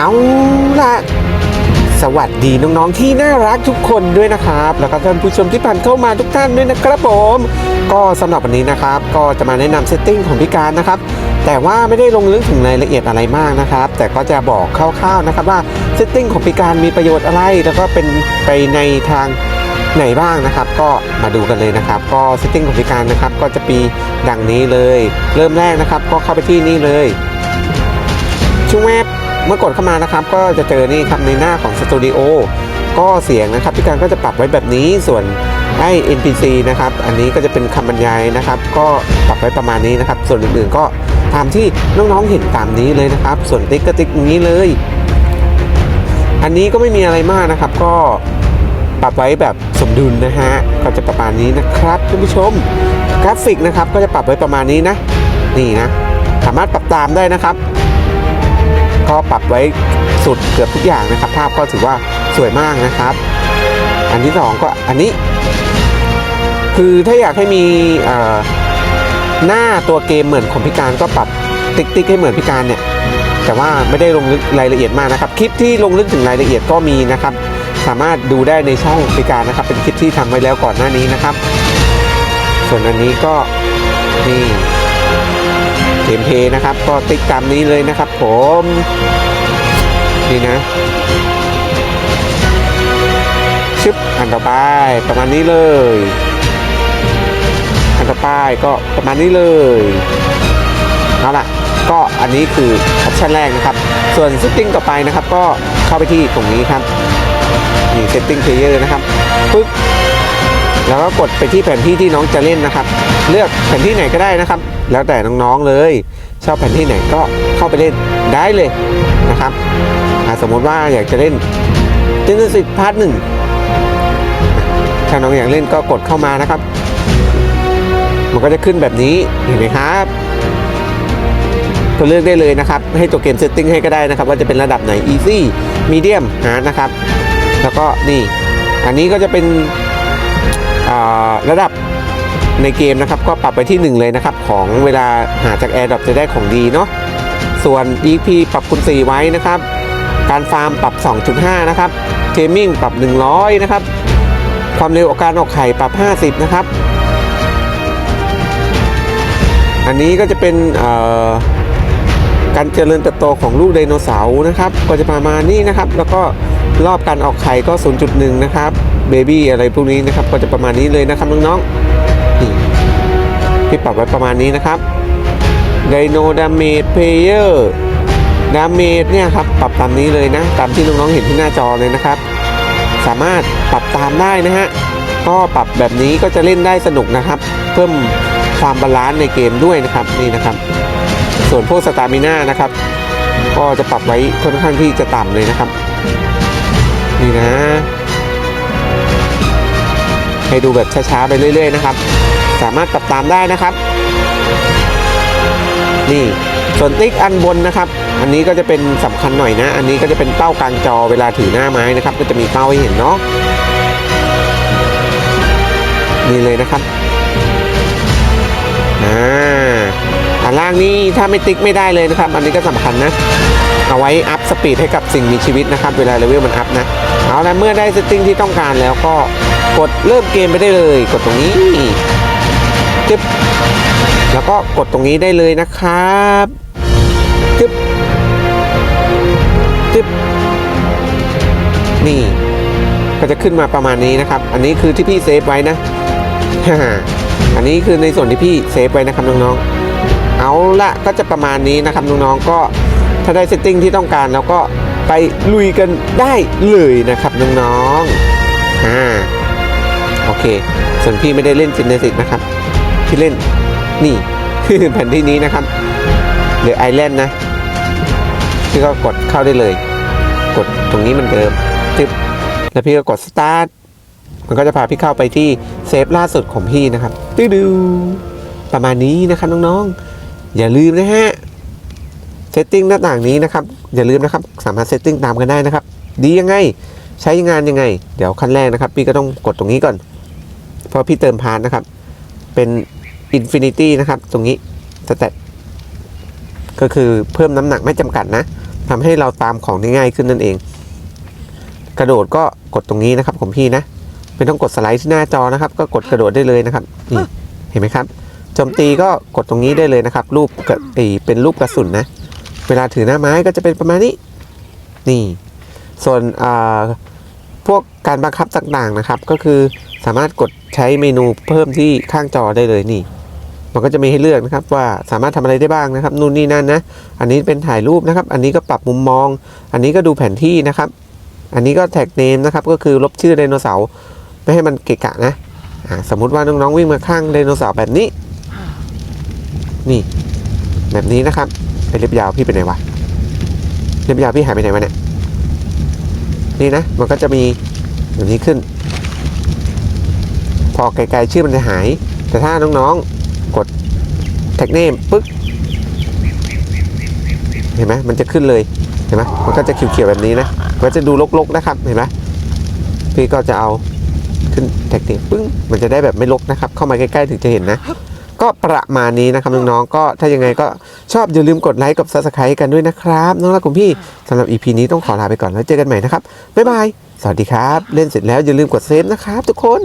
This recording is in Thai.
เอาละสวัสดีน้องๆที่น่ารักทุกคนด้วยนะครับ แล้วก็ท่านผู้ชมที่ผ่านเข้ามาทุกท่านด้วยนะครับผม ก็สำหรับวันนี้นะครับ ก็จะมาแนะนำเซตติ้งของพี่การนะครับ แต่ว่าไม่ได้ลงลึกถึงรายละเอียดอะไรมากนะครับ แต่ก็จะบอกคร่าวๆนะครับว่าเซตติ้งของพี่การมีประโยชน์อะไร แล้วก็เป็นไปในทางไหนบ้างนะครับ ก็มาดูกันเลยนะครับ ก็เซตติ้งของพี่การนะครับ ก็จะมีดังนี้เลย เริ่มแรกนะครับ ก็เข้าไปที่นี่เลยช่วงแวบ เมื่อกดเข้ามานะครับ ก็จะเจอนี่ครับในหน้าของสตูดิโอก็เสียงนะครับพี่การก็จะปรับไว้แบบนี้ส่วนไอ้ NPC นะครับ อันนี้ก็จะเป็นคำบรรยายนะครับ ก็ปรับไว้ประมาณนี้นะครับ ส่วนอื่นๆก็ตามที่น้องๆเห็นตามนี้เลยนะครับ ส่วนติ๊กก็ติ๊กนี้เลย อันนี้ก็ไม่มีอะไรมากนะครับ ก็ปรับไว้แบบสมดุลนะฮะก็จะประมาณนี้นะครับท่านผู้ชม กราฟิกนะครับ ก็จะปรับไว้ประมาณนี้นะ นี่นะ สามารถปรับตามได้นะครับ ก็ปรับไว้สุดเกือบทุกอย่างนะครับ ภาพก็ถือว่าสวยมากนะครับ อันที่สองก็อันนี้ คือถ้าอยากให้มีหน้าตัวเกมเหมือนของพิการก็ปรับติ๊กติ๊กให้เหมือนพิการเนี่ยแต่ว่าไม่ได้ลงลึกรายละเอียดมากนะครับ คลิปที่ลงลึกถึงรายละเอียดก็มีนะครับ สามารถดูได้ในช่องพิการนะครับ เป็นคลิปที่ทำไว้แล้วก่อนหน้านี้นะครับ ส่วนอันนี้ก็นี่ เกมเพย์นะครับ ก็ติ๊กตามนี้เลยนะครับผมนี่นะชึบอันต่อไปประมาณนี้เลย อันต่อไปก็ประมาณนี้เลยเอาล่ะก็อันนี้คือออปชันแรกนะครับ ส่วนเซตติ้งต่อไปนะครับ ก็เข้าไปที่ตรงนี้ครับนี่เซตติ้งเพลเยอร์นะครับปึ๊บแล้วก็กดไปที่แผนที่ที่น้องจะเล่นนะครับ เลือกแผนที่ไหนก็ได้นะครับ แล้วแต่น้องๆเลยชอบแผนที่ไหนก็เข้าไปเล่นได้เลยนะครับสมมติว่าอยากจะเล่นเจนสิตพาร์ทหนึ่งถ้าน้องอยากเล่นก็กดเข้ามานะครับ มันก็จะขึ้นแบบนี้เห็นไหมครับก็เลือกได้เลยนะครับ ให้ตัวเกมเซตติ้งให้ก็ได้นะครับ ว่าจะเป็นระดับไหน easy medium hard นะครับ แล้วก็นี่ อันนี้ก็จะเป็นระดับ ในเกมนะครับก็ปรับไปที่ 1 เลยนะครับ ของเวลาหาจาก Air d r o p จะได้ของดีเนาะส่วน EP ปรับคูณ4ไว้นะครับ การฟาร์มปรับ 2.5 นะครับเทมิ่งปรับ 100 นะครับ ความเร็วองการออกไข่ปรับ 50 นะครับ อันนี้ก็จะเป็นการเจริญเติบโตของลูกไดโนเสาร์นะครับ ก็จะประมาณนี้นะครับ แล้วก็รอบการออกไข่ก็ 0.1 นะครับเบบี้อะไรพวกนี้นะครับ ก็จะประมาณนี้เลยนะครับน้องๆ ที่ปรับไว้ประมาณนี้นะครับไดโนดาเมจเพเยอร์ดาเมจเนี่ยครับปรับตามนี้เลยนะ ตามที่น้องๆเห็นที่หน้าจอเลยนะครับ สามารถปรับตามได้นะฮะก็ปรับแบบนี้ก็จะเล่นได้สนุกนะครับ เพิ่มความบาลานซ์ในเกมด้วยนะครับนี่นะครับ ส่วนพวกสตามิน่านะครับ ก็จะปรับไว้ค่อนข้างที่จะต่ำเลยนะครับ นี่นะ ให้ดูแบบช้าๆไปเรื่อยๆนะครับ สามารถปรับตามได้นะครับ นี่ส่วนติ๊กอันบนนะครับ อันนี้ก็จะเป็นสำคัญหน่อยนะ อันนี้ก็จะเป็นเป้ากลางจอเวลาถือหน้าไม้นะครับ ก็จะมีเป้าให้เห็นเนาะนี่เลยนะครับอ่าอันล่างนี้ถ้าไม่ติ๊กไม่ได้เลยนะครับ อันนี้ก็สำคัญนะ เอาไว้อัพสปีดให้กับสิ่งมีชีวิตนะครับ เวลาเลเวลมันอัพนะ เอาละเมื่อได้เซตติ้งที่ต้องการแล้วก็กดเริ่มเกมไปได้เลย กดตรงนี้จึ๊บแล้วก็กดตรงนี้ได้เลยนะครับจึ๊บจึ๊บนี่ ก็จะขึ้นมาประมาณนี้นะครับ อันนี้คือที่พี่เซฟไว้นะอันนี้คือในส่วนที่พี่เซฟไว้นะครับน้องๆ เอาละก็จะประมาณนี้นะครับน้องๆก็ ถ้าได้เซตติ้งที่ต้องการแล้วก็ไปลุยกันได้เลยนะครับน้องๆอ่าโอเค ส่วนพี่ไม่ได้เล่นจินเนสิกนะครับ พี่เล่นนี่แผ่นที่นี้นะครับหรือไอแลนด์นะพี่ก็กดเข้าได้เลย กดตรงนี้เหมันเดิมจึ๊บแล้วพี่ก็กด start มันก็จะพาพี่เข้าไปที่เซฟล่าสุดของพี่นะครับตื้อดูประมาณนี้นะครับน้องๆ อย่าลืมนะฮะ ซตติ้งหน้าต่างนี้นะครับ อย่าลืมนะครับ สามารถเซตติ้งตามกันได้นะครับ ดียังไง ใช้งานยังไง เดี๋ยวขั้นแรกนะครับ พี่ก็ต้องกดตรงนี้ก่อน เพราะพี่เติมพาร์ทนะครับ เป็นอินฟินิตี้นะครับ ตรงนี้สเตตก็คือเพิ่มน้ำหนักไม่จำกัดนะทำให้เราตามของได้ง่ายขึ้นนั่นเอง กระโดดก็กดตรงนี้นะครับของพี่นะไม่ต้องกดสไลด์ที่หน้าจอนะครับ ก็กดกระโดดได้เลยนะครับนี่เห็นไหมครับโจมตีก็กดตรงนี้ได้เลยนะครับ รูปกระไอเป็นรูปกระสุนนะ เวลาถือหน้าไม้ก็จะเป็นประมาณนี้ นี่ ส่วนพวกการบังคับต่างๆนะครับ ก็คือสามารถกดใช้เมนูเพิ่มที่ข้างจอได้เลยนี่ มันก็จะมีให้เลือกนะครับว่าสามารถทำอะไรได้บ้างนะครับ นู่นนี่นั่นนะ อันนี้เป็นถ่ายรูปนะครับ อันนี้ก็ปรับมุมมอง อันนี้ก็ดูแผนที่นะครับ อันนี้ก็แท็กเนมนะครับ ก็คือลบชื่อไดโนเสาร์ไม่ให้มันเกะกะนะสมมุติว่าน้องๆวิ่งมาข้างไดโนเสาร์แบบนี้ นี่ แบบนี้นะครับ ไอเล็บยาวพี่ไปไหนวะเล็บยาวพี่หายไปไหนวะเนี่ยนี่นะมันก็จะมีแบบนี้ขึ้น พอไกลๆชื่อมันจะหาย แต่ถ้าน้องๆกดแท็กเนมปึ๊กเห็นไหมมันจะขึ้นเลยเห็นไหมมันก็จะเขียวๆแบบนี้นะมันจะดูรกๆนะครับเห็นไหมพี่ก็จะเอาขึ้นแท็กเนมปึ้งมันจะได้แบบไม่รกนะครับ เข้ามาใกล้ๆถึงจะเห็นนะ ก็ประมาณนี้นะครับน้องๆก็ถ้ายังไงก็ชอบอย่าลืมกดไลค์กับ subscribe กันด้วยนะครับน้องรักคุณพี่สำหรับ EP นี้ต้องขอลาไปก่อนแล้วเจอกันใหม่นะครับบ๊ายบายสวัสดีครับ เล่นเสร็จแล้วอย่าลืมกดเซฟนะครับทุกคน